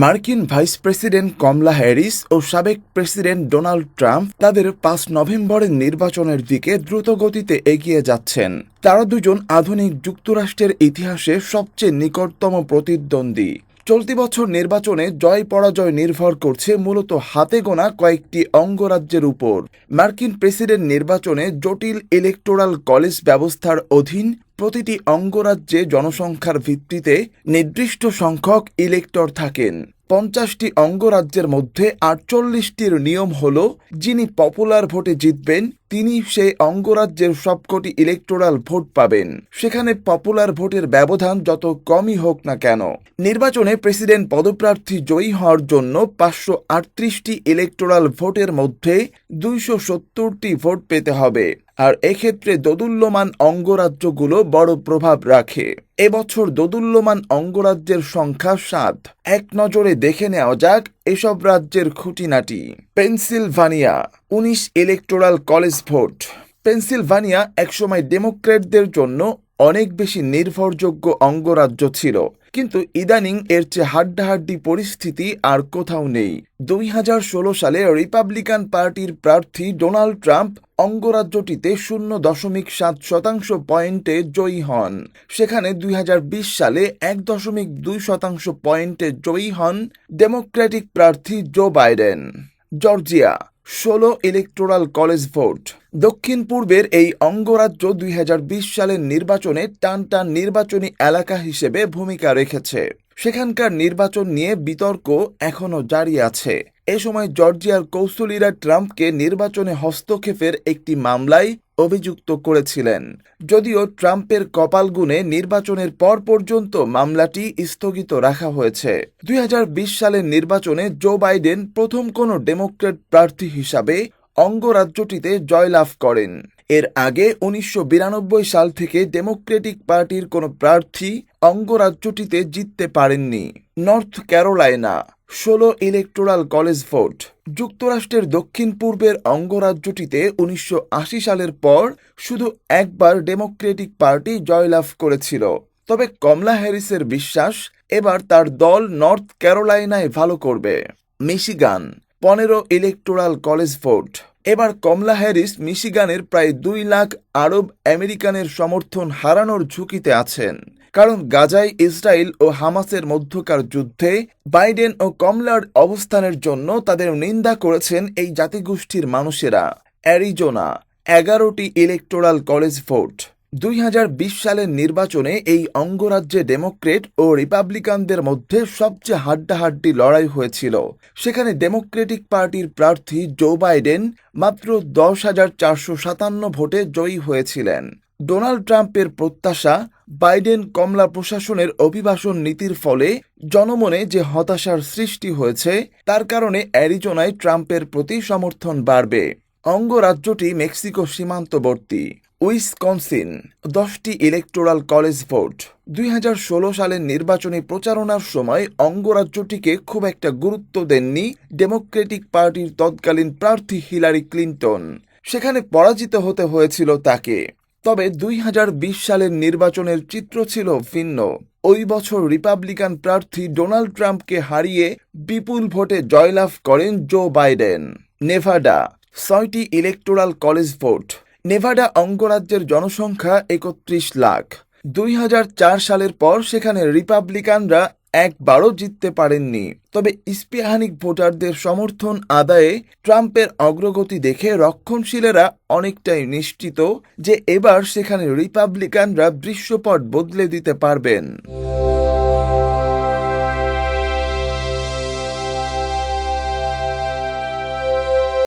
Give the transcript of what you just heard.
মার্কিন vice president কমলা Harris ও সাবেক প্রেসিডেন্ট ডোনাল্ড ট্রাম্প তাদের পাঁচ নভেম্বরের নির্বাচনের দিকে দ্রুত গতিতে এগিয়ে যাচ্ছেন। তারা দুজন আধুনিক যুক্তরাষ্ট্রের ইতিহাসে সবচেয়ে নিকটতম প্রতিদ্বন্দ্বী। চলতি বছর নির্বাচনে জয় পরাজয় নির্ভর করছে মূলত হাতে গোনা কয়েকটি অঙ্গরাজ্যের উপর। মার্কিন প্রেসিডেন্ট নির্বাচনে জটিল ইলেকটোরাল কলেজ ব্যবস্থার অধীন প্রতিটি অঙ্গরাজ্যে জনসংখ্যার ভিত্তিতে নির্দিষ্ট সংখ্যক ইলেক্টর থাকেন। পঞ্চাশটি অঙ্গরাজ্যের মধ্যে আটচল্লিশটির নিয়ম হল, যিনি পপুলার ভোটে জিতবেন, তিনি সেই অঙ্গরাজ্যের সবকটি ইলেকটোরাল ভোট পাবেন। সেখানে পপুলার ভোটের ব্যবধান যত কমই হোক না কেন। নির্বাচনে প্রেসিডেন্ট পদপ্রার্থী জয়ী হওয়ার জন্য পাঁচশো আটত্রিশটি ইলেকটোরাল ভোটের মধ্যে দুইশো সত্তরটি ভোট পেতে হবে। আর এক্ষেত্রে দোদুল্যমান অঙ্গরাজ্যগুলো বড় প্রভাব রাখে। এবছর দোদুল্যমান অঙ্গরাজ্যের সংখ্যা সাত। এক নজরে দেখে নেওয়া যাক এসব রাজ্যের খুঁটিনাটি। পেনসিলভানিয়া, উনিশ ইলেকটোরাল কলেজ ভোট। পেনসিলভানিয়া একসময় ডেমোক্র্যাটদের জন্য অনেক বেশি নির্ভরযোগ্য অঙ্গরাজ্য ছিল। কিন্তু ইদানিং এর চেয়ে হাড্ডাহাড্ডি পরিস্থিতি আর কোথাও নেই। দুই হাজার ষোলো সালে রিপাবলিকান পার্টির প্রার্থী ডোনাল্ড ট্রাম্প অঙ্গরাজ্যটিতে শূন্য দশমিক সাত শতাংশ পয়েন্টে জয়ী হন। সেখানে দুই হাজার বিশ সালে এক দশমিক দুই শতাংশ পয়েন্টে জয়ী হন ডেমোক্র্যাটিক প্রার্থী জো বাইডেন। জর্জিয়া ষোলো ইলেকটোরাল কলেজ ভোট দক্ষিণ পূর্বের এই অঙ্গরাজ্য দুই হাজার বিশ সালের নির্বাচনে টান টান নির্বাচনী এলাকা হিসেবে ভূমিকা রেখেছে। সেখানকার নির্বাচন নিয়ে বিতর্ক এখনও জারি আছে। এ সময় জর্জিয়ার কৌশলীরা ট্রাম্পকে নির্বাচনে হস্তক্ষেপের একটি মামলায় অভিযুক্ত করেছিলেন। যদিও ট্রাম্পের কপাল গুণে নির্বাচনের পর পর্যন্ত মামলাটি স্থগিত রাখা হয়েছে। দুই হাজার বিশ সালের নির্বাচনে জো বাইডেন প্রথম কোনো ডেমোক্রেট প্রার্থী হিসাবে অঙ্গরাজ্যটিতে জয়লাভ করেন। এর আগে উনিশশো বিরানব্বই সাল থেকে ডেমোক্রেটিক পার্টির কোনো প্রার্থী অঙ্গরাজ্যটিতে জিততে পারেননি। নর্থ ক্যারোলাইনা ষোলো ইলেকটোরাল কলেজ ভোট। যুক্তরাষ্ট্রের দক্ষিণ পূর্বের অঙ্গরাজ্যটিতে উনিশশো আশি সালের পর শুধু একবার ডেমোক্রেটিক পার্টি জয়লাভ করেছিল। তবে কমলা হ্যারিসের বিশ্বাস এবার তার দল নর্থ ক্যারোলাইনায় ভালো করবে। মিশিগান, পনেরো ইলেকটোরাল কলেজ ভোট। এবার কমলা হ্যারিস মিশিগানের প্রায় দুই লাখ আরব আমেরিকানের সমর্থন হারানোর ঝুঁকিতে আছেন। কারণ গাজায় ইসরায়েল ও হামাসের মধ্যকার যুদ্ধে বাইডেন ও কমলার অবস্থানের জন্য তাদের নিন্দা করেছেন এই জাতিগোষ্ঠীর মানুষেরা। অ্যারিজোনা, এগারোটি ইলেকটোরাল কলেজ ভোট। দুই হাজার বিশ সালের নির্বাচনে এই অঙ্গরাজ্যে ডেমোক্রেট ও রিপাবলিকানদের মধ্যে সবচেয়ে হাড্ডাহাড্ডি লড়াই হয়েছিল। সেখানে ডেমোক্রেটিক পার্টির প্রার্থী জো বাইডেন মাত্র দশ হাজার চারশো সাতান্ন ভোটে জয়ী হয়েছিলেন। ডোনাল্ড ট্রাম্পের প্রত্যাশা বাইডেন কমলা প্রশাসনের অভিবাসন নীতির ফলে জনমনে যে হতাশার সৃষ্টি হয়েছে, তার কারণে অ্যারিজোনায় ট্রাম্পের প্রতি সমর্থন বাড়বে। অঙ্গরাজ্যটি মেক্সিকো সীমান্তবর্তী। উইসকনসিন, দশটি ইলেকটোরাল কলেজ ভোট। দুই হাজার ষোলো সালের নির্বাচনী প্রচারণার সময় অঙ্গরাজ্যটিকে খুব একটা গুরুত্ব দেননি ডেমোক্রেটিক পার্টির তৎকালীন প্রার্থী হিলারি ক্লিন্টন। সেখানে পরাজিত হতে হয়েছিল তাকে। তবে দুই হাজার বিশ সালের নির্বাচনের চিত্র ছিল ভিন্ন। ওই বছর রিপাবলিকান প্রার্থী ডোনাল্ড ট্রাম্পকে হারিয়ে বিপুল ভোটে জয়লাভ করেন জো বাইডেন। নেভাডা, ছয়টি ইলেকটোরাল কলেজ ভোট। নেভাডা অঙ্গরাজ্যের জনসংখ্যা একত্রিশ লাখ। দুই হাজার চার সালের পর সেখানে রিপাবলিকানরা একবারও জিততে পারেননি। তবে ইস্পিহানিক ভোটারদের সমর্থন আদায়ে ট্রাম্পের অগ্রগতি দেখে রক্ষণশীলেরা অনেকটাই নিশ্চিত যে এবার সেখানে রিপাবলিকানরা দৃশ্যপট বদলে দিতে পারবেন।